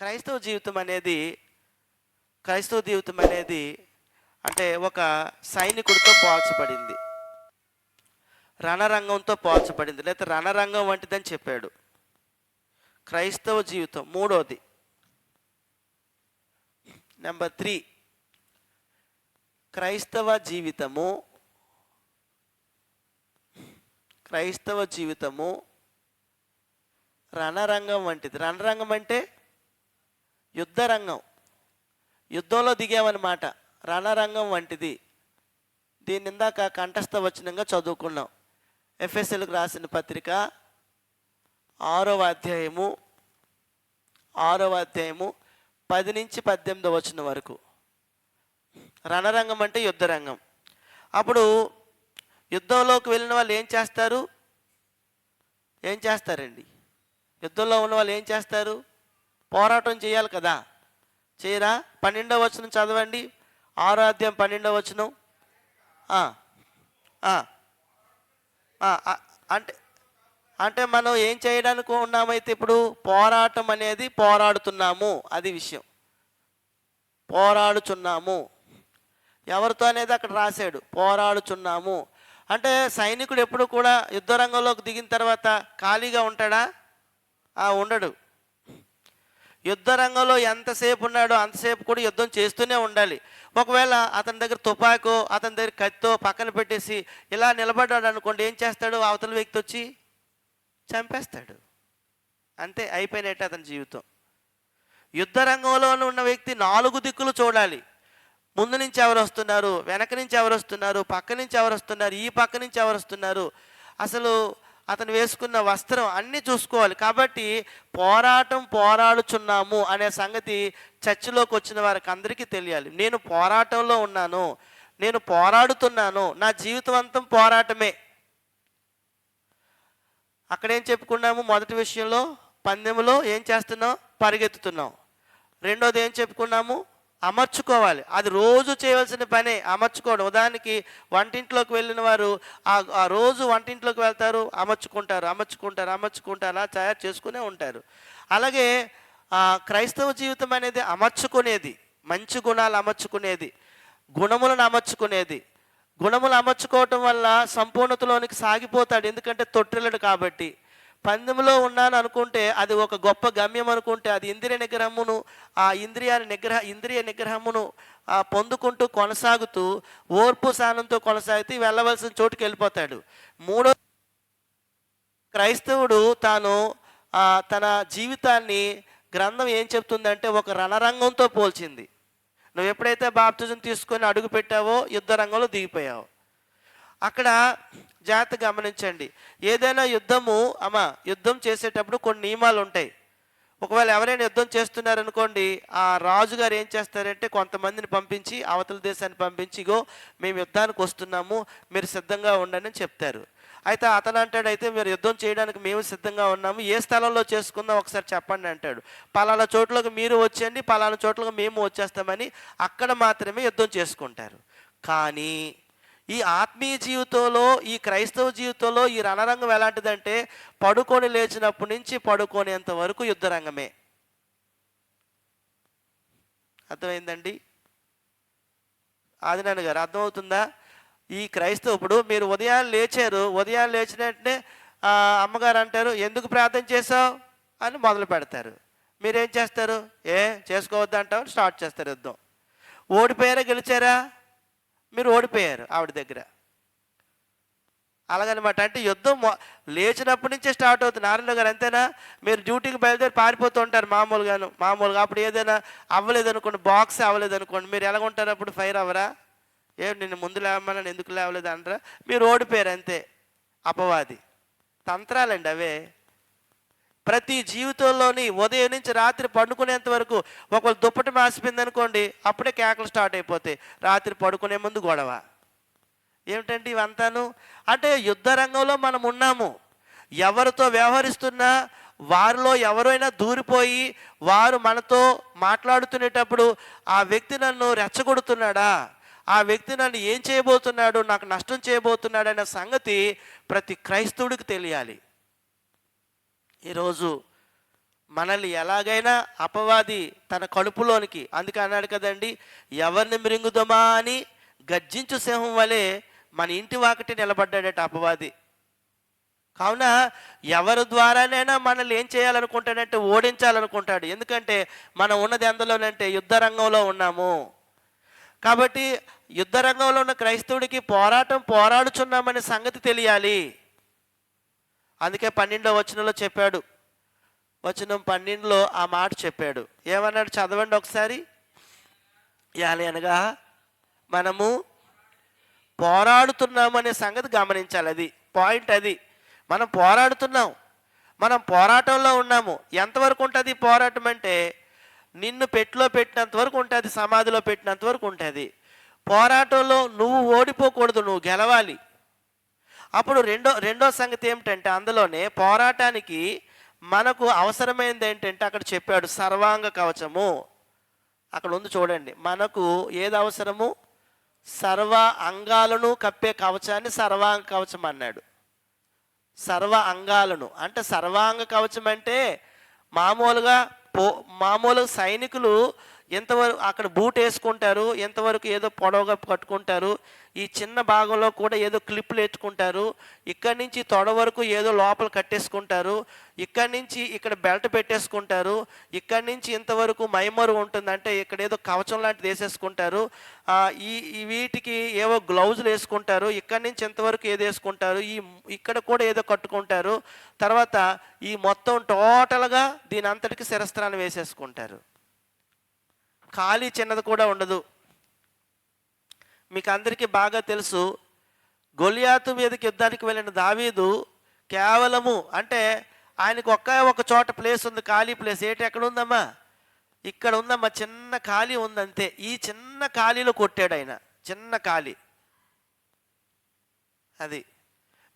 క్రైస్తవ జీవితం అనేది క్రైస్తవ జీవితం అనేది అంటే ఒక సైనికుడితో పోల్చబడింది. రణరంగంతో పోల్చబడింది. లేదా రణరంగం వంటిదని చెప్పాడు. క్రైస్తవ జీవితం. మూడోది. Number three. క్రైస్తవ జీవితము క్రైస్తవ జీవితము రణరంగం వంటిది. రణరంగం అంటే యుద్ధరంగం. యుద్ధంలో దిగామన్నమాట. రణరంగం వంటిది. దీని ఇందాక కంఠస్థ వచనంగా చదువుకున్నాం. ఎఫ్ఎస్ఎల్కి రాసిన పత్రిక ఆరవ అధ్యాయము ఆరవ అధ్యాయము పది నుంచి పద్దెనిమిది వచనం వరకు. రణరంగం అంటే యుద్ధరంగం. అప్పుడు యుద్ధంలోకి వెళ్ళిన వాళ్ళు ఏం చేస్తారు? ఏం చేస్తారండి? యుద్ధంలో ఉన్న వాళ్ళు ఏం చేస్తారు? పోరాటం చేయాలి కదా. చేయరా? పన్నెండవ వచనం చదవండి. ఆరో అధ్యాయం పన్నెండవ వచనం. అంటే అంటే మనం ఏం చేయడానికి ఉన్నామైతే ఇప్పుడు పోరాటం అనేది పోరాడుతున్నాము. అది విషయం. పోరాడుచున్నాము. ఎవరితో అనేది అక్కడ రాశాడు? పోరాడుచున్నాము. అంటే సైనికుడు ఎప్పుడు కూడా యుద్ధ రంగంలోకి దిగిన తర్వాత ఖాళీగా ఉంటాడా? ఉండడు. యుద్ధ రంగంలో ఎంతసేపు ఉన్నాడో అంతసేపు కూడా యుద్ధం చేస్తూనే ఉండాలి. ఒకవేళ అతని దగ్గర తుపాకో అతని దగ్గర కత్తో పక్కన పెట్టేసి ఇలా నిలబడ్డాడు అనుకోండి ఏం చేస్తాడు? అవతల వ్యక్తి వచ్చి చంపేస్తాడు. అంతే అయిపోయినట్టు అతని జీవితం. యుద్ధ రంగంలో ఉన్న వ్యక్తి నాలుగు దిక్కులు చూడాలి. ముందు నుంచి ఎవరు వస్తున్నారు? వెనక నుంచి ఎవరు వస్తున్నారు? పక్క నుంచి ఎవరు వస్తున్నారు? ఈ పక్క నుంచి ఎవరు వస్తున్నారు? అసలు అతను వేసుకున్న వస్త్రం అన్నీ చూసుకోవాలి. కాబట్టి పోరాటం పోరాడుచున్నాము అనే సంగతి చర్చిలోకి వచ్చిన వారికి అందరికీ తెలియాలి. నేను పోరాటంలో ఉన్నాను నేను పోరాడుతున్నాను నా జీవితవంతం పోరాటమే. అక్కడేం చెప్పుకున్నాము? మొదటి విషయంలో పందెములో ఏం చేస్తున్నాం పరిగెత్తుతున్నాం రెండోది ఏం చెప్పుకున్నాము? అమర్చుకోవాలి. అది రోజు చేయవలసిన పనే అమర్చుకోవడం. ఉదాహరణకి వంటింట్లోకి వెళ్ళిన వారు ఆ ఆ రోజు వంటింట్లోకి వెళ్తారు అమర్చుకుంటారు అమర్చుకుంటారు అమర్చుకుంటారు అలా తయారు చేసుకునే ఉంటారు. అలాగే ఆ, క్రైస్తవ జీవితం అనేది అమర్చుకునేది మంచి గుణాలు అమర్చుకునేది గుణములను అమర్చుకునేది. గుణములు అమర్చుకోవటం వల్ల సంపూర్ణతలోనికి సాగిపోతాడు ఎందుకంటే తొట్టిల్లడు కాబట్టి. పందెంలో ఉన్నాను అనుకుంటే అది ఒక గొప్ప గమ్యం అనుకుంటే అది ఇంద్రియ నిగ్రహమును ఆ ఇంద్రియాన్ని నిగ్రహ ఇంద్రియ నిగ్రహమును ఆ, పొందుకుంటూ కొనసాగుతూ ఓర్పు స్నానంతో కొనసాగుతూ వెళ్ళవలసిన చోటుకి వెళ్ళిపోతాడు. మూడో క్రైస్తవుడు తాను ఆ, తన జీవితాన్ని గ్రంథం ఏం చెప్తుందంటే ఒక రణరంగంతో పోల్చింది. నువ్వు ఎప్పుడైతే బాప్తిజం తీసుకొని అడుగు పెట్టావో యుద్ధ రంగంలో దిగిపోయావు. అక్కడ జాగ్రత్త గమనించండి. ఏదైనా యుద్ధము అమ్మ యుద్ధం చేసేటప్పుడు కొన్ని నియమాలు ఉంటాయి. ఒకవేళ ఎవరైనా యుద్ధం చేస్తున్నారనుకోండి ఆ రాజుగారు ఏం చేస్తారంటే కొంతమందిని పంపించి అవతల దేశాన్ని పంపించిగో మేము యుద్ధానికి వస్తున్నాము మీరు సిద్ధంగా ఉండండి అని చెప్తారు. అయితే అతను అంటాడు అయితే మీరు యుద్ధం చేయడానికి మేము సిద్ధంగా ఉన్నాము ఏ స్థలంలో చేసుకుందాం ఒకసారి చెప్పండి అంటాడు. పలానా చోట్లకు మీరు వచ్చేయండి పలానా చోట్లకు మేము వచ్చేస్తామని అక్కడ మాత్రమే యుద్ధం చేసుకుంటారు. కానీ ఈ ఆత్మీయ జీవితంలో ఈ క్రైస్తవ జీవితంలో ఈ రణరంగం ఎలాంటిదంటే పడుకొని లేచినప్పటి నుంచి పడుకునేంత వరకు యుద్ధరంగమే. అర్థమైందండి? ఆదినాన్న గారు అర్థమవుతుందా? ఈ క్రైస్తవ ఇప్పుడు మీరు ఉదయం లేచారు ఉదయం లేచిన వెంటనే అమ్మగారు అంటారు ఎందుకు ప్రార్థన చేసావు అని మొదలు పెడతారు. మీరేం చేస్తారు? ఏ చేసుకోవద్దు అంటావు స్టార్ట్ చేస్తారు యుద్ధం. ఓడిపోయారా గెలిచారా? మీరు ఓడిపోయారు ఆవిడ దగ్గర. అలాగనమాట. అంటే యుద్ధం లేచినప్పటి నుంచే స్టార్ట్ అవుతుంది. నారాయణ గారు అంతేనా? మీరు డ్యూటీకి బయలుదేరి పారిపోతూ ఉంటారు మామూలుగాను. మామూలుగా అప్పుడు ఏదైనా అవ్వలేదు అనుకోండి బాక్స్ అవ్వలేదు అనుకోండి మీరు ఎలా ఉంటారు అప్పుడు ఫైర్ అవ్వరా? ఏం నిన్ను ముందు లేవమని ఎందుకు లేవలేదు అంటారా? మీరు ఓడిపోయారు అంతే. అపవాది. తంత్రాలండి అవే. ప్రతి జీవితంలోని ఉదయం నుంచి రాత్రి పండుకునేంత వరకు ఒకళ్ళు దుప్పటి మాసిపోయింది అనుకోండి అప్పుడే కేకలు స్టార్ట్ అయిపోతాయి. రాత్రి పడుకునే ముందు గొడవ. ఏమిటంటే ఇవంతాను? అంటే యుద్ధ రంగంలో మనం ఉన్నాము. ఎవరితో వ్యవహరిస్తున్నా వారిలో ఎవరైనా దూరిపోయి వారు మనతో మాట్లాడుతునేటప్పుడు ఆ వ్యక్తి నన్ను రెచ్చగొడుతున్నాడా? ఆ వ్యక్తి నన్ను ఏం చేయబోతున్నాడు? నాకు నష్టం చేయబోతున్నాడు అనే సంగతి ప్రతి క్రైస్తవుడికి తెలియాలి. ఈరోజు మనల్ని ఎలాగైనా అపవాది తన కడుపులోనికి అందుకే అన్నాడు కదండి ఎవరిని మృంగుదమా అని గర్జించు సింహం వలె మన ఇంటి వాకటి నిలబడ్డాడట అపవాది. కావున ఎవరి ద్వారానైనా మనల్ని ఏం చేయాలనుకుంటాడంటే ఓడించాలనుకుంటాడు. ఎందుకంటే మనం ఉన్నది ఎందులోనంటే యుద్ధ రంగంలో ఉన్నాము. కాబట్టి యుద్ధ రంగంలో ఉన్న క్రైస్తవుడికి పోరాటం పోరాడుచున్నామనే సంగతి తెలియాలి. అందుకే పన్నెండో వచనంలో చెప్పాడు. వచనం పన్నెండులో ఆ మాట చెప్పాడు. ఏమన్నాడు చదవండి ఒకసారి. యాలి అనగా మనము పోరాడుతున్నామనే సంగతి గమనించాలి అది. పాయింట్ అది. మనం పోరాడుతున్నాం. మనం పోరాటంలో ఉన్నాము. ఎంతవరకు ఉంటుంది పోరాటం అంటే నిన్ను పెట్టులో పెట్టినంత వరకు ఉంటుంది సమాధిలో పెట్టినంత వరకు ఉంటుంది. పోరాటంలో నువ్వు ఓడిపోకూడదు నువ్వు గెలవాలి. అప్పుడు రెండో రెండో సంగతి ఏమిటంటే అందులోనే పోరాటానికి మనకు అవసరమైనది ఏంటంటే అక్కడ చెప్పాడు సర్వాంగ కవచము. అక్కడ ఉంది చూడండి మనకు ఏది అవసరము? సర్వ అంగాలను కప్పే కవచాన్ని సర్వాంగ కవచం అన్నాడు. సర్వ అంగాలను అంటే సర్వాంగ కవచం అంటే మామూలుగా పో మామూలు సైనికులు ఎంతవరకు అక్కడ బూట్ వేసుకుంటారు ఎంతవరకు ఏదో పొడవుగా కట్టుకుంటారు ఈ చిన్న భాగంలో కూడా ఏదో క్లిప్లు ఎత్తుకుంటారు ఇక్కడి నుంచి తొడ వరకు ఏదో లోపల కట్టేసుకుంటారు ఇక్కడి నుంచి ఇక్కడ బెల్ట్ పెట్టేసుకుంటారు ఇక్కడి నుంచి ఇంతవరకు మైమరు ఉంటుంది అంటే ఇక్కడ ఏదో కవచం లాంటిది వేసేసుకుంటారు ఈ వీటికి ఏవో గ్లౌజులు వేసుకుంటారు ఇక్కడి నుంచి ఇంతవరకు ఏదో వేసుకుంటారు ఈ ఇక్కడ కూడా ఏదో కట్టుకుంటారు తర్వాత ఈ మొత్తం టోటల్గా దీని అంతటికి శిరస్త్రాన్ని వేసేసుకుంటారు. ఖాళీ చిన్నది కూడా ఉండదు. మీకు అందరికీ బాగా తెలుసు గొలియాతు మీదకి యుద్ధానికి వెళ్ళిన దావీదు కేవలము అంటే ఆయనకు ఒక్క ఒక చోట ప్లేస్ ఉంది ఖాళీ ప్లేస్. ఏంటి ఎక్కడ ఉందమ్మా ఇక్కడ ఉందమ్మా చిన్న ఖాళీ ఉందంతే. ఈ చిన్న ఖాళీలో కొట్టాడు ఆయన చిన్న ఖాళీ. అది.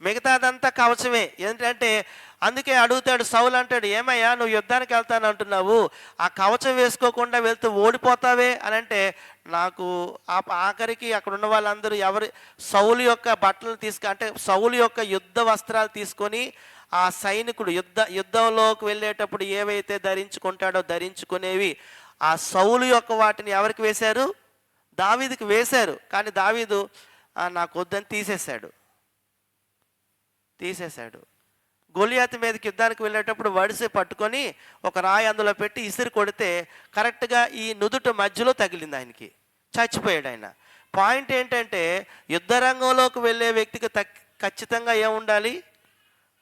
మిగతాదంతా కవచమే. ఏంటంటే అందుకే అడుగుతాడు సౌలు అంటాడు ఏమయ్యా నువ్వు యుద్ధానికి వెళ్తాను అంటున్నావు. ఆ కవచం వేసుకోకుండా వెళ్తే ఓడిపోతావే? అని అంటే నాకు ఆ ఆఖరికి అక్కడ ఉన్న వాళ్ళందరూ ఎవరు సౌలు యొక్క బట్టలు తీసుకు అంటే సౌలు యొక్క యుద్ధ వస్త్రాలు తీసుకొని ఆ సైనికుడు యుద్ధ యుద్ధంలోకి వెళ్ళేటప్పుడు ఏవైతే ధరించుకుంటాడో ధరించుకునేవి ఆ సౌలు యొక్క వాటిని ఎవరికి వేశారు? దావీదుకి వేశారు. కానీ దావీదు నాకు వద్దని తీసేశాడు. తీసేశాడు. గొలియాతి మీదకి యుద్ధానికి వెళ్ళేటప్పుడు వడిసి పట్టుకొని ఒక రాయి అందులో పెట్టి ఇసిరి కొడితే కరెక్ట్గా ఈ నుదుట మధ్యలో తగిలింది ఆయనకి. చచ్చిపోయాడు ఆయన. పాయింట్ ఏంటంటే యుద్ధ రంగంలోకి వెళ్ళే వ్యక్తికి తక్- ఖచ్చితంగా ఏముండాలి?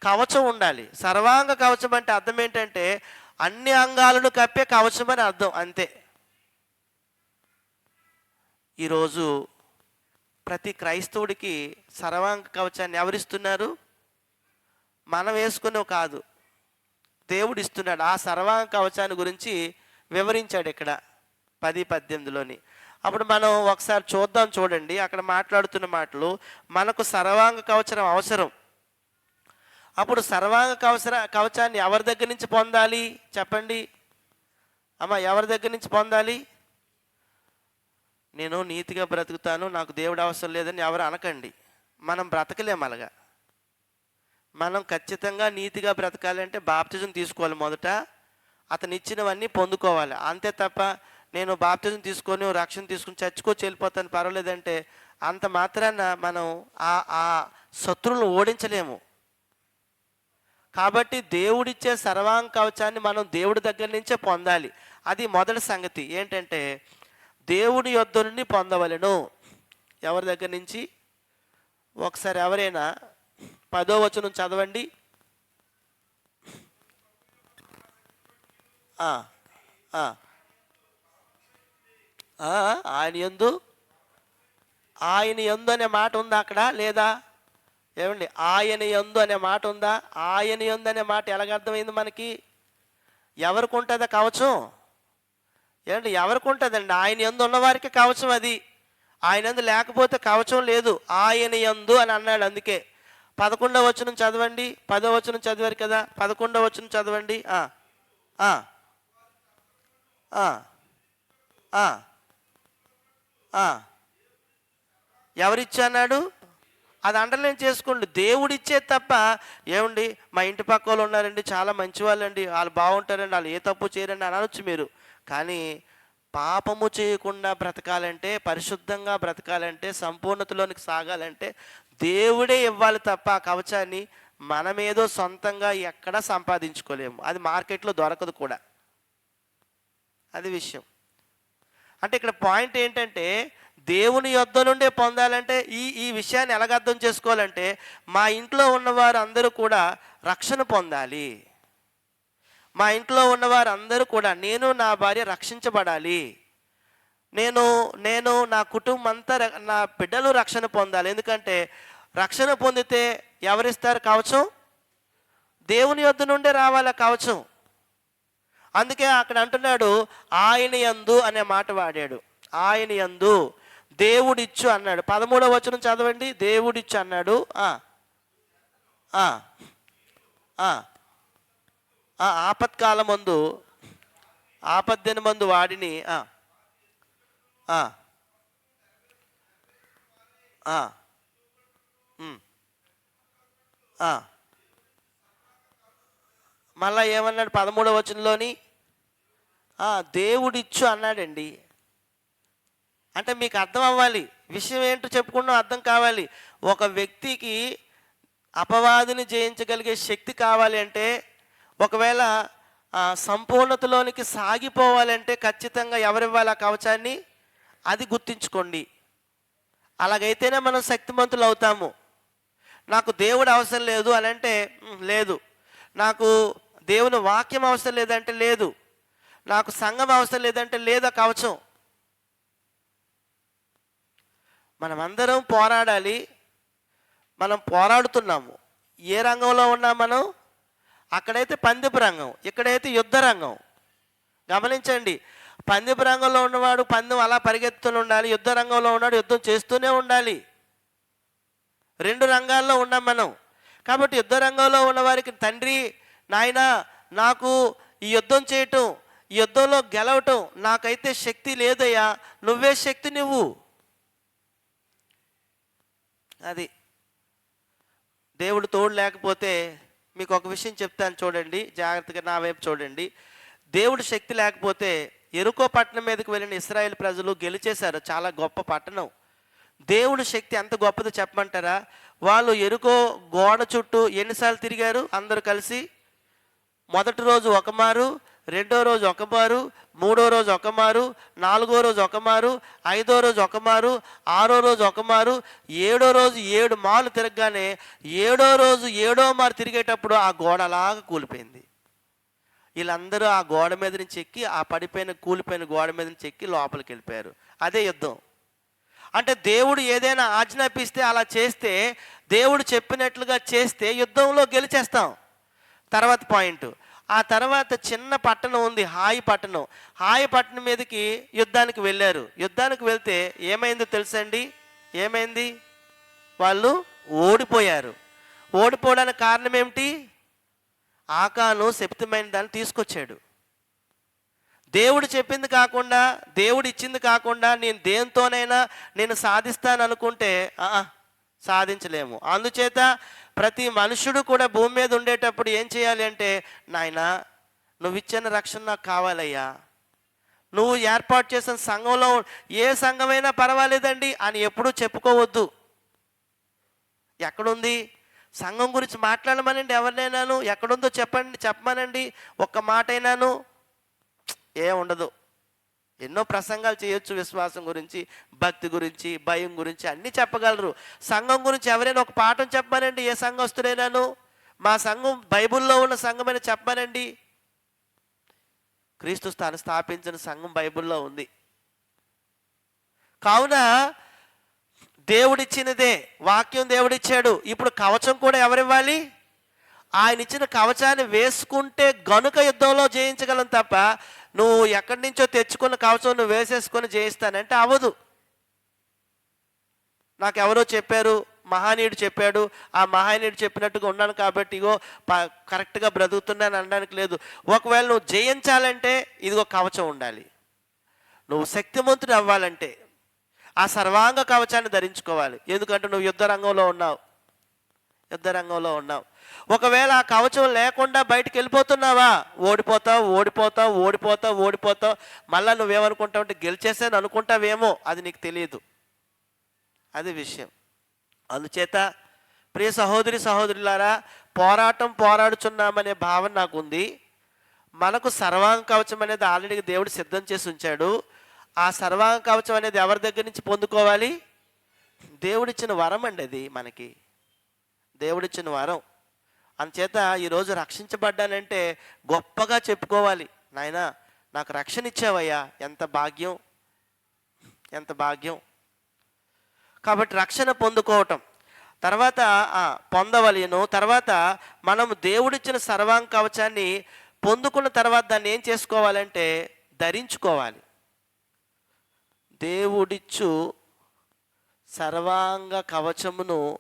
కవచం ఉండాలి. సర్వాంగ కవచం అంటే అర్థం ఏంటంటే అన్ని అంగాలను కప్పే కవచం అని అర్థం అంతే. ఈరోజు ప్రతి క్రైస్తవుడికి సర్వాంగ కవచాన్ని ఎవరిస్తున్నారు? మనం వేసుకునేవి కాదు. దేవుడు ఇస్తున్నాడు. ఆ సర్వాంగ కవచాన్ని గురించి వివరించాడు ఇక్కడ పది పద్దెనిమిదిలోని. అప్పుడు మనం ఒకసారి చూద్దాం చూడండి. అక్కడ మాట్లాడుతున్న మాటలు మనకు సర్వాంగ కవచం అవసరం. అప్పుడు సర్వాంగ కవచర కవచాన్ని ఎవరి దగ్గర నుంచి పొందాలి? చెప్పండి. అమ్మ ఎవరి దగ్గర నుంచి పొందాలి? నేను నీతిగా బ్రతుకుతాను నాకు దేవుడు అవసరం లేదని ఎవరు అనకండి. మనం బ్రతకలేం అలాగా. మనం ఖచ్చితంగా నీతిగా బ్రతకాలంటే బాప్తిజం తీసుకోవాలి మొదట. అతను ఇచ్చినవన్నీ పొందుకోవాలి. అంతే తప్ప నేను బాప్తిజం తీసుకొని రక్షణ తీసుకుని చచ్చుకోచి వెళ్ళిపోతాను పర్వాలేదంటే అంత మాత్రాన మనం ఆ ఆ శత్రువులను ఓడించలేము. కాబట్టి దేవుడిచ్చే సర్వాంగ కవచాన్ని మనం దేవుడి దగ్గర నుంచే పొందాలి. అది మొదటి సంగతి. ఏంటంటే దేవుడి యొద్ద నుండి పొందవలను. ఎవరి దగ్గర నుంచి? ఒకసారి ఎవరైనా పదో వచనం చదవండి. ఆయన ఎందు? ఆయన ఎందు అనే మాట ఉందా అక్కడ? లేదా? ఏమండి? ఆయన ఎందు అనే మాట ఉందా? ఆయన ఎందు అనే మాట ఎలాగ అర్థమైంది మనకి? ఎవరికి ఉంటుందా కవచం? ఏమండి? ఎవరికి ఉంటుందండి? ఆయన ఎందు ఉన్నవారికి కవచం అది. ఆయన ఎందు లేకపోతే కవచం లేదు. ఆయన ఎందు అని అన్నాడు అందుకే. పదకొండవ వచనం చదవండి. పదో వచనం చదివారు కదా. పదకొండవ వచనం చదవండి. ఆ, ఎవరిచ్చన్నాడు అది అండర్లైన్ చేసుకోండి. దేవుడిచ్చే తప్ప ఏమండి? మా ఇంటి పక్క వాళ్ళు ఉన్నారండి. చాలా మంచి వాళ్ళండి వాళ్ళు బాగుంటారండి. వాళ్ళు ఏ తప్పు చేయరండి అనొచ్చు మీరు. కానీ పాపము చేయకుండా బ్రతకాలంటే పరిశుద్ధంగా బ్రతకాలంటే సంపూర్ణతలోనికి సాగాలంటే దేవుడే ఇవ్వాలి తప్ప ఆ కవచాన్ని మనమేదో సొంతంగా ఎక్కడా సంపాదించుకోలేము. అది మార్కెట్లో దొరకదు కూడా. అది విషయం. అంటే ఇక్కడ పాయింట్ ఏంటంటే దేవుని యొద్ధ నుండే పొందాలంటే ఈ ఈ విషయాన్ని ఎలాగ అర్థం చేసుకోవాలంటే మా ఇంట్లో ఉన్నవారు అందరూ కూడా రక్షణ పొందాలి. మా ఇంట్లో ఉన్నవారు అందరూ కూడా నేను నా భార్య రక్షించబడాలి. నేను నేను నా కుటుంబం అంతా ర- నా బిడ్డలు రక్షణ పొందాలి. ఎందుకంటే రక్షణ పొందితే ఎవరిస్తారు కవచం దేవుని యొద్ద నుండే రావాలా కవచం అందుకే అక్కడ అంటున్నాడు ఆయన యందు అనే మాట వాడాడు. ఆయన యందు దేవుడిచ్చు అన్నాడు. పదమూడవ వచనం చదవండి. దేవుడిచ్చు అన్నాడు. ఆపత్కాల ఆపత్కాలం మందు ఆపద్దిన మందు వాడిని ఆ, ఆ. మళ్ళా ఏమన్నాడు? పదమూడవ వచనంలోని దేవుడిచ్చు అన్నాడండి. అంటే మీకు అర్థం అవ్వాలి. విషయం ఏంటో చెప్పుకున్నా అర్థం కావాలి. ఒక వ్యక్తికి అపవాదిని జయించగలిగే శక్తి కావాలి అంటే ఒకవేళ సంపూర్ణతలోనికి సాగిపోవాలంటే ఖచ్చితంగా ఎవరివ్వాలి ఆ కవచాన్ని? అది గుర్తించుకోండి. అలాగైతేనే మనం శక్తిమంతులు అవుతాము. నాకు దేవుడు అవసరం లేదు అని అంటే లేదు. నాకు దేవుని వాక్యం అవసరం లేదంటే లేదు. నాకు సంఘం అవసరం లేదంటే లేదా కవచం మనమందరం పోరాడాలి. మనం పోరాడుతున్నాము. ఏ రంగంలో ఉన్నాం మనం? అక్కడైతే పందిపు రంగం ఇక్కడైతే యుద్ధ రంగం. గమనించండి పందిపు రంగంలో ఉన్నవాడు పందెం అలా పరిగెత్తుతూనే ఉండాలి యుద్ధ రంగంలో ఉన్నాడు యుద్ధం చేస్తూనే ఉండాలి. రెండు రంగాల్లో ఉన్నాం మనం. కాబట్టి యుద్ధ రంగంలో ఉన్న వారికి తండ్రి నాయన నాకు ఈ యుద్ధం చేయటం ఈ యుద్ధంలో గెలవటం నాకైతే శక్తి లేదయ్యా. నువ్వే శక్తి నువ్వు. అది. దేవుడు తోడు లేకపోతే మీకు ఒక విషయం చెప్తాను చూడండి. జాగ్రత్తగా నా వైపు చూడండి. దేవుడు శక్తి లేకపోతే ఎరుకో పట్టణం మీదకి వెళ్ళిన ఇస్రాయేల్ ప్రజలు గెలిచేశారు. చాలా గొప్ప పట్టణం. దేవుడి శక్తి ఎంత గొప్పదో చెప్పమంటారా? వాళ్ళు ఎరుకో గోడ చుట్టూ ఎన్నిసార్లు తిరిగారు? అందరూ కలిసి మొదటి రోజు ఒక మారు రెండో రోజు ఒక మారు మూడో రోజు ఒక మారు నాలుగో రోజు ఒక మారు ఐదో రోజు ఒక మారు ఆరో రోజు ఒక మారు ఏడో రోజు ఏడు మార్లు తిరగగానే ఏడో రోజు ఏడో మారు తిరిగేటప్పుడు ఆ గోడ అలాగా కూలిపోయింది. వీళ్ళందరూ ఆ గోడ మీద నుంచి ఎక్కి ఆ పడిపోయిన కూలిపోయిన గోడ మీద నుంచి ఎక్కి లోపలికి వెళ్ళిపోయారు. అదే యుద్ధం. అంటే దేవుడు ఏదైనా ఆజ్ఞాపిస్తే అలా చేస్తే దేవుడు చెప్పినట్లుగా చేస్తే యుద్ధంలో గెలిచేస్తాం. తర్వాత పాయింట్. ఆ తర్వాత చిన్న పట్టణం ఉంది హాయి పట్టణం. హాయి పట్టణం మీదకి యుద్ధానికి వెళ్ళారు. యుద్ధానికి వెళ్తే ఏమైందో తెలుసండి ఏమైంది? వాళ్ళు ఓడిపోయారు. ఓడిపోవడానికి కారణం ఏమిటి? ఆకాను శక్తిమైన దాన్ని తీసుకొచ్చాడు. దేవుడు చెప్పింది కాకుండా దేవుడు ఇచ్చింది కాకుండా నేను దేంతోనైనా నేను సాధిస్తాను అనుకుంటే సాధించలేము. అందుచేత ప్రతి మనుషుడు కూడా భూమి మీద ఉండేటప్పుడు ఏం చేయాలి అంటే నాయనా నువ్వు ఇచ్చిన రక్షణ నాకు కావాలయ్యా. నువ్వు ఏర్పాటు చేసిన సంఘంలో ఏ సంఘమైనా పర్వాలేదండి అని ఎప్పుడూ చెప్పుకోవద్దు. ఎక్కడుంది? సంఘం గురించి మాట్లాడమనండి ఎవరినైనాను? ఎక్కడుందో చెప్పండి చెప్పమనండి. ఒక్క మాట అయినాను ఏం ఉండదు ఎన్నో ప్రసంగాలు చేయొచ్చు విశ్వాసం గురించి భక్తి గురించి భయం గురించి అన్నీ చెప్పగలరు. సంఘం గురించి ఎవరైనా ఒక పాఠం చెప్పమనండి ఏ సంఘస్తుడైనాను మా సంఘం బైబిల్లో ఉన్న సంఘమైన చెప్పమనండి క్రీస్తు స్థానం స్థాపించిన సంఘం బైబిల్లో ఉంది. కావున దేవుడిచ్చినదే వాక్యం దేవుడిచ్చాడు. ఇప్పుడు కవచం కూడా ఎవరివ్వాలి? ఆయన ఇచ్చిన కవచాన్ని వేసుకుంటే గనుక యుద్ధంలో జయించగలం తప్ప నువ్వు ఎక్కడి నుంచో తెచ్చుకున్న కవచం నువ్వు వేసేసుకొని జయిస్తానంటే అవ్వదు నాకు ఎవరో చెప్పారు మహానీయుడు చెప్పాడు ఆ మహానీయుడు చెప్పినట్టుగా ఉన్నాను కాబట్టి ఇగో ప- కరెక్ట్గా బ్రతుకుతున్నాను అనడానికి లేదు. ఒకవేళ నువ్వు జయించాలంటే ఇదిగో కవచం ఉండాలి. నువ్వు శక్తిమంతుడు అవ్వాలంటే ఆ సర్వాంగ కవచాన్ని ధరించుకోవాలి. ఎందుకంటే నువ్వు యుద్ధ రంగంలో ఉన్నావు. యుద్ధ రంగంలో ఉన్నావు. ఒకవేళ ఆ కవచం లేకుండా బయటికి వెళ్ళిపోతున్నావా? ఓడిపోతావు ఓడిపోతావు ఓడిపోతావు ఓడిపోతావు. మళ్ళీ నువ్వేమనుకుంటావు అంటే గెలిచేసాను అనుకుంటావేమో అది నీకు తెలియదు. అది విషయం. అందుచేత ప్రియ సహోదరి సహోదరులారా పోరాటం పోరాడుచున్నామనే భావన నాకు ఉంది మనకు సర్వాంగ కవచం అనేది ఆల్రెడీ దేవుడు సిద్ధం చేసి ఉంచాడు. ఆ సర్వాంగ కవచం అనేది ఎవరి దగ్గర నుంచి పొందుకోవాలి? దేవుడిచ్చిన వరం అండి అది మనకి. దేవుడిచ్చిన వారం. అందుచేత ఈరోజు రక్షించబడ్డానంటే గొప్పగా చెప్పుకోవాలి. నాయనా నాకు రక్షణ ఇచ్చావయ్యా ఎంత భాగ్యం. ఎంత భాగ్యం. కాబట్టి రక్షణ పొందుకోవటం. తర్వాత ఆ, తర్వాత మనం దేవుడిచ్చిన సర్వాంగ కవచాన్ని పొందుకున్న తర్వాత దాన్ని ఏం చేసుకోవాలంటే ధరించుకోవాలి. దేవుడిచ్చు సర్వాంగ కవచమును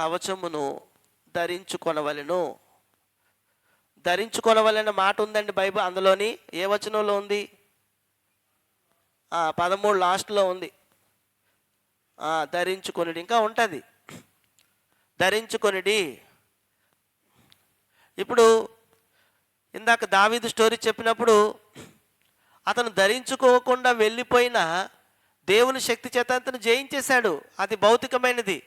కవచమును ధరించుకొనవలెను. ధరించుకొనవలన మాట ఉందండి బైబిల్ అందులోని. ఏ వచనంలో ఉంది? పదమూడు లాస్ట్లో ఉంది. ధరించుకొనిడి. ఇంకా ఉంటుంది. ధరించుకొనిడి. ఇప్పుడు ఇందాక దావీదు స్టోరీ చెప్పినప్పుడు అతను ధరించుకోకుండా వెళ్ళిపోయిన దేవుని శక్తి చేత అతను జయించేశాడు. అది భౌతికమైనది.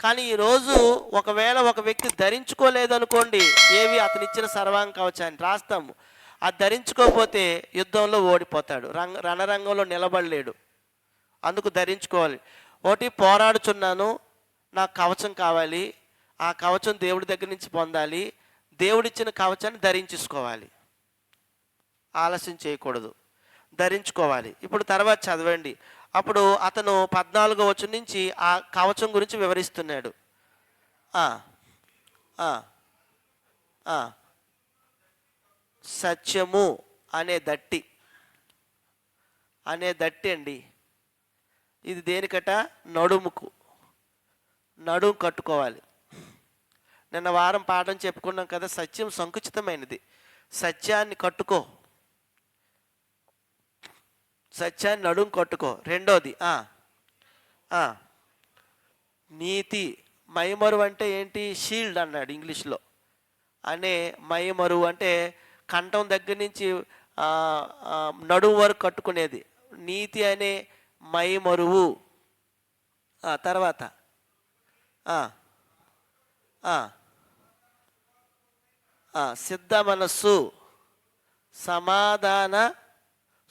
కానీ ఈరోజు ఒకవేళ ఒక వ్యక్తి ధరించుకోలేదు అనుకోండి ఏవి అతను ఇచ్చిన సర్వాంగ కవచాన్ని రాస్తాము. అది ధరించుకోకపోతే యుద్ధంలో ఓడిపోతాడు. రంగ రణరంగంలో నిలబడలేడు. అందుకు ధరించుకోవాలి. ఒకటి పోరాడుచున్నాను నాకు కవచం కావాలి ఆ కవచం దేవుడి దగ్గర నుంచి పొందాలి దేవుడిచ్చిన కవచాన్ని ధరించుకోవాలి ఆలస్యం చేయకూడదు. ధరించుకోవాలి. ఇప్పుడు తర్వాత చదవండి. అప్పుడు అతను పద్నాలుగో వచ్చి నుంచి ఆ కవచం గురించి వివరిస్తున్నాడు. సత్యము అనే దట్టి. అనే దట్టి అండి. ఇది దేనికట? నడుముకు. నడుము కట్టుకోవాలి. నిన్న వారం పాఠం చెప్పుకున్నాం కదా సత్యం సంకుచితమైనది. సత్యాన్ని కట్టుకో. సత్యాన్ని నడుం కట్టుకో. రెండోది నీతి మైమరువు అంటే ఏంటి? షీల్డ్ అన్నాడు ఇంగ్లీష్లో. అనే మైమరువు అంటే కంఠం దగ్గర నుంచి నడుం నడుము వరకు కట్టుకునేది. నీతి అనే మైమరువు. తర్వాత సిద్ధ మనస్సు సమాధాన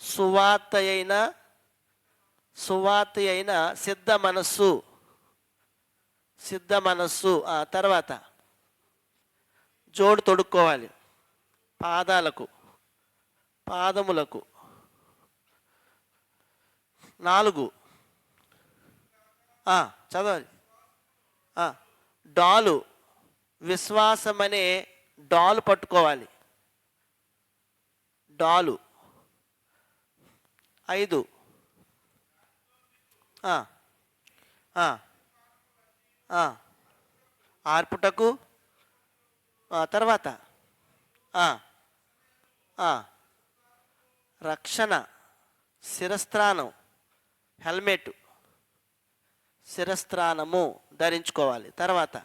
సువార్త అయిన సువార్త అయిన సిద్ధ మనస్సు సిద్ధ మనస్సు. ఆ తర్వాత జోడు తొడుక్కోవాలి. పాదాలకు పాదములకు. నాలుగు. చదవాలి. డాలు. విశ్వాసం అనే డాలు పట్టుకోవాలి. డాలు. ఐదు. ఆర్పుటకు తర్వాత రక్షణ శిరస్త్రాణం హెల్మెట్ శిరస్త్రాణము ధరించుకోవాలి. తర్వాత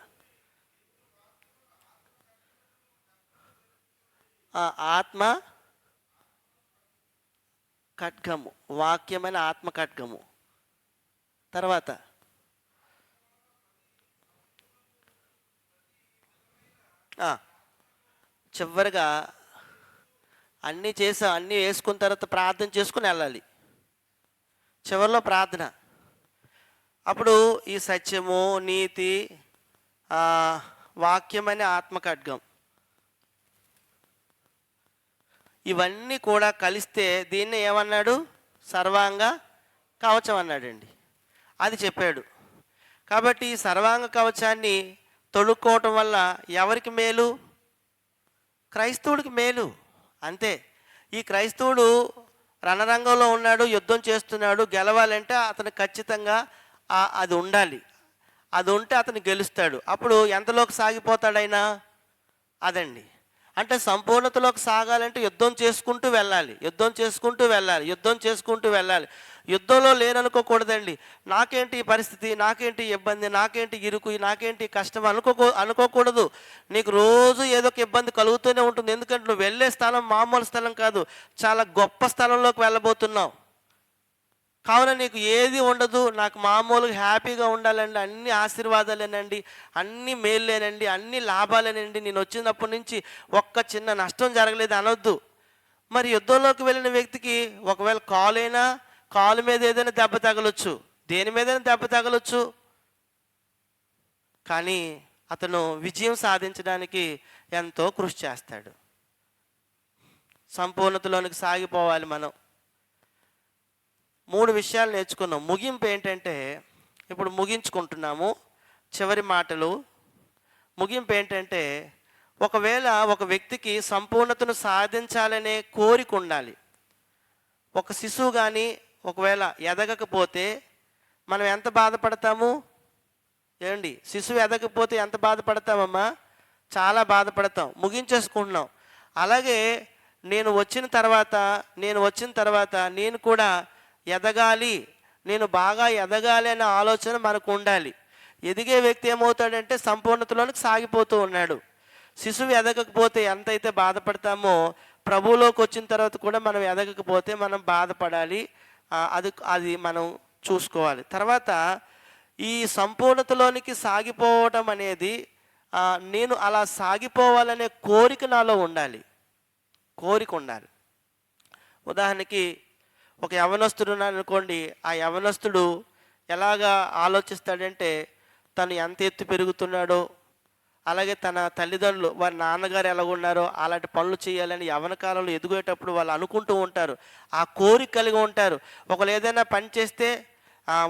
ఆత్మ ఖడ్గము వాక్యమైన ఆత్మ ఖడ్గము తర్వాత చివరిగా అన్నీ చేసా అన్నీ వేసుకున్న తర్వాత ప్రార్థన చేసుకుని వెళ్ళాలి. చివరిలో ప్రార్థన. అప్పుడు ఈ సత్యము నీతి ఆ, వాక్యమనే ఆత్మ ఖడ్గం ఇవన్నీ కూడా కలిస్తే దీన్ని ఏమన్నాడు? సర్వాంగ కవచం అన్నాడండి. అది చెప్పాడు. కాబట్టి ఈ సర్వాంగ కవచాన్ని తొడుక్కోవటం వల్ల ఎవరికి మేలు? క్రైస్తవుడికి మేలు. అంతే. ఈ క్రైస్తవుడు రణరంగంలో ఉన్నాడు యుద్ధం చేస్తున్నాడు గెలవాలంటే అతను ఖచ్చితంగా అది ఉండాలి. అది ఉంటే అతను గెలుస్తాడు. అప్పుడు ఎంతలోకి సాగిపోతాడైనా? అదండి. అంటే సంపూర్ణతలోకి సాగాలంటే యుద్ధం చేసుకుంటూ వెళ్ళాలి. యుద్ధం చేసుకుంటూ వెళ్ళాలి. యుద్ధం చేసుకుంటూ వెళ్ళాలి. యుద్ధంలో లేననుకోకూడదండి. నాకేంటి పరిస్థితి? నాకేంటి ఇబ్బంది? నాకేంటి ఇరుకు? నాకేంటి కష్టం? అనుకోకూ అనుకోకూడదు. నీకు రోజు ఏదో ఒక ఇబ్బంది కలుగుతూనే ఉంటుంది. ఎందుకంటే నువ్వు వెళ్ళే స్థలం మామూలు స్థలం కాదు. చాలా గొప్ప స్థలంలోకి వెళ్ళబోతున్నావు. కావున నీకు ఏది ఉండదు నాకు మామూలుగా హ్యాపీగా ఉండాలండి అన్ని ఆశీర్వాదాలేనండి అన్ని మేళ్ళేనండి అన్ని లాభాలేనండి. నేను వచ్చినప్పటి నుంచి ఒక్క చిన్న నష్టం జరగలేదు అనొద్దు. మరి యుద్ధంలోకి వెళ్ళిన వ్యక్తికి ఒకవేళ కాలైనా కాలు మీద ఏదైనా దెబ్బ తగలొచ్చు దేని మీదైనా దెబ్బ తగలొచ్చు. కానీ అతను విజయం సాధించడానికి ఎంతో కృషి చేస్తాడు. సంపూర్ణతలోనికి సాగిపోవాలి మనం. మూడు విషయాలు నేర్చుకున్నాం. ముగింపు ఏంటంటే ఇప్పుడు ముగించుకుంటున్నాము. చివరి మాటలు. ముగింపు ఏంటంటే ఒకవేళ ఒక వ్యక్తికి సంపూర్ణతను సాధించాలనే కోరిక ఉండాలి. ఒక శిశువు కానీ ఒకవేళ ఎదగకపోతే మనం ఎంత బాధపడతాము? ఏమండి? శిశువు ఎదగకపోతే ఎంత బాధపడతామమ్మా? చాలా బాధపడతాం. ముగించేసుకుంటున్నాం. అలాగే నేను వచ్చిన తర్వాత నేను వచ్చిన తర్వాత నేను కూడా ఎదగాలి. నేను బాగా ఎదగాలి అనే ఆలోచన మనకు ఉండాలి. ఎదిగే వ్యక్తి ఏమవుతాడంటే సంపూర్ణతలోనికి సాగిపోతూ ఉన్నాడు. శిశువు ఎదగకపోతే ఎంతైతే బాధపడతామో ప్రభువులోకి వచ్చిన తర్వాత కూడా మనం ఎదగకపోతే మనం బాధపడాలి. అది అది మనం చూసుకోవాలి. తర్వాత ఈ సంపూర్ణతలోనికి సాగిపోవటం అనేది నేను అలా సాగిపోవాలనే కోరిక నాలో ఉండాలి. కోరిక ఉండాలి. ఉదాహరణకి ఒక యవనస్తుడు ఉన్నాడు అనుకోండి ఆ యవనస్తుడు ఎలాగా ఆలోచిస్తాడంటే తను ఎంత ఎత్తు పెరుగుతున్నాడో అలాగే తన తల్లిదండ్రులు వారి నాన్నగారు ఎలాగున్నారో అలాంటి పనులు చేయాలని యవన కాలంలో ఎదుగేటప్పుడు వాళ్ళు అనుకుంటూ ఉంటారు. ఆ కోరిక కలిగి ఉంటారు. ఒకవేళ ఏదైనా పని చేస్తే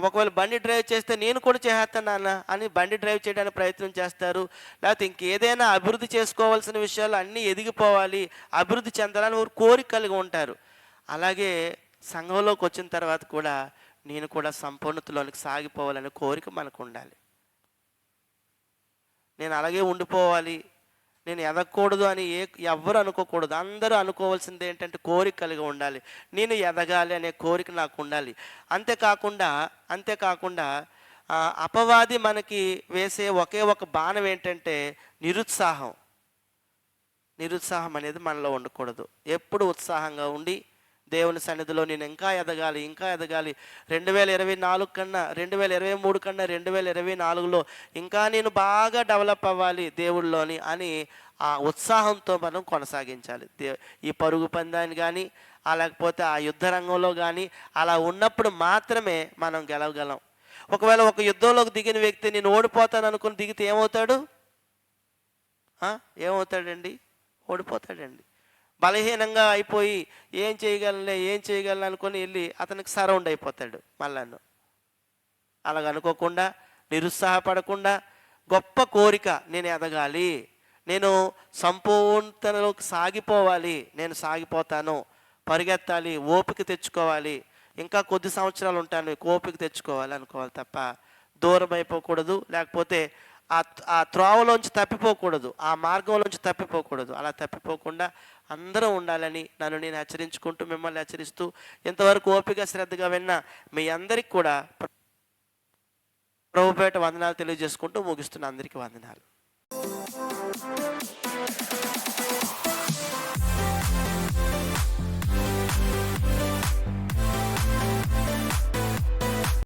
ఒకవేళ బండి డ్రైవ్ చేస్తే నేను కూడా చేస్తాను నాన్న అని బండి డ్రైవ్ చేయడానికి ప్రయత్నం చేస్తారు. లేకపోతే ఇంకేదైనా అభివృద్ధి చేసుకోవాల్సిన విషయాలు అన్నీ ఎదిగిపోవాలి అభివృద్ధి చెందాలని వారు కోరిక కలిగి ఉంటారు. అలాగే సంఘంలోకి వచ్చిన తర్వాత కూడా నేను కూడా సంపూర్ణతలోనికి సాగిపోవాలనే కోరిక మనకు ఉండాలి నేను అలాగే ఉండిపోవాలి. నేను ఎదగకూడదు అని ఏ ఎవ్వరు అనుకోకూడదు. అందరూ అనుకోవాల్సింది ఏంటంటే కోరిక కలిగి ఉండాలి. నేను ఎదగాలి అనే కోరిక నాకు ఉండాలి. అంతేకాకుండా అంతేకాకుండా అపవాది మనకి వేసే ఒకే ఒక బాణం ఏంటంటే నిరుత్సాహం. నిరుత్సాహం అనేది మనలో ఉండకూడదు. ఎప్పుడు ఉత్సాహంగా ఉండి దేవుని సన్నిధిలో నేను ఇంకా ఎదగాలి ఇంకా ఎదగాలి. రెండు వేల ఇరవై నాలుగు కన్నా రెండు వేల ఇరవై మూడు కన్నా రెండు వేల ఇరవై నాలుగులో ఇంకా నేను బాగా డెవలప్ అవ్వాలి దేవుళ్ళలోని అని ఆ ఉత్సాహంతో మనం కొనసాగించాలి. దే ఈ పరుగు పందాన్ని కానీ లేకపోతే ఆ యుద్ధ రంగంలో కానీ అలా ఉన్నప్పుడు మాత్రమే మనం గెలవగలం. ఒకవేళ ఒక యుద్ధంలోకి దిగిన వ్యక్తి నేను ఓడిపోతాను అనుకుని దిగితే ఏమవుతాడు? ఏమవుతాడండి? ఓడిపోతాడండి. బలహీనంగా అయిపోయి ఏం చేయగలనులే ఏం చేయగలను అనుకొని వెళ్ళి అతనికి సరౌండ్ అయిపోతాడు మళ్ళాను అలాగ అనుకోకుండా నిరుత్సాహపడకుండా గొప్ప కోరిక నేను ఎదగాలి నేను సంపూర్ణతలోకి సాగిపోవాలి నేను సాగిపోతాను పరిగెత్తాలి ఓపిక తెచ్చుకోవాలి ఇంకా కొద్ది సంవత్సరాలు ఉంటాను ఓపిక తెచ్చుకోవాలి అనుకోవాలి తప్ప దూరం అయిపోకూడదు లేకపోతే ఆ ఆ త్రోవలోంచి తప్పిపోకూడదు ఆ మార్గంలోంచి తప్పిపోకూడదు. అలా తప్పిపోకుండా అందరం ఉండాలని నన్ను నేను హెచ్చరించుకుంటూ మిమ్మల్ని హెచ్చరిస్తూ ఇంతవరకు ఓపిక శ్రద్ధగా విన్న మీ అందరికి కూడా ప్రభుపేట వందనాలు తెలియజేసుకుంటూ ముగిస్తున్న అందరికీ వందనాలు.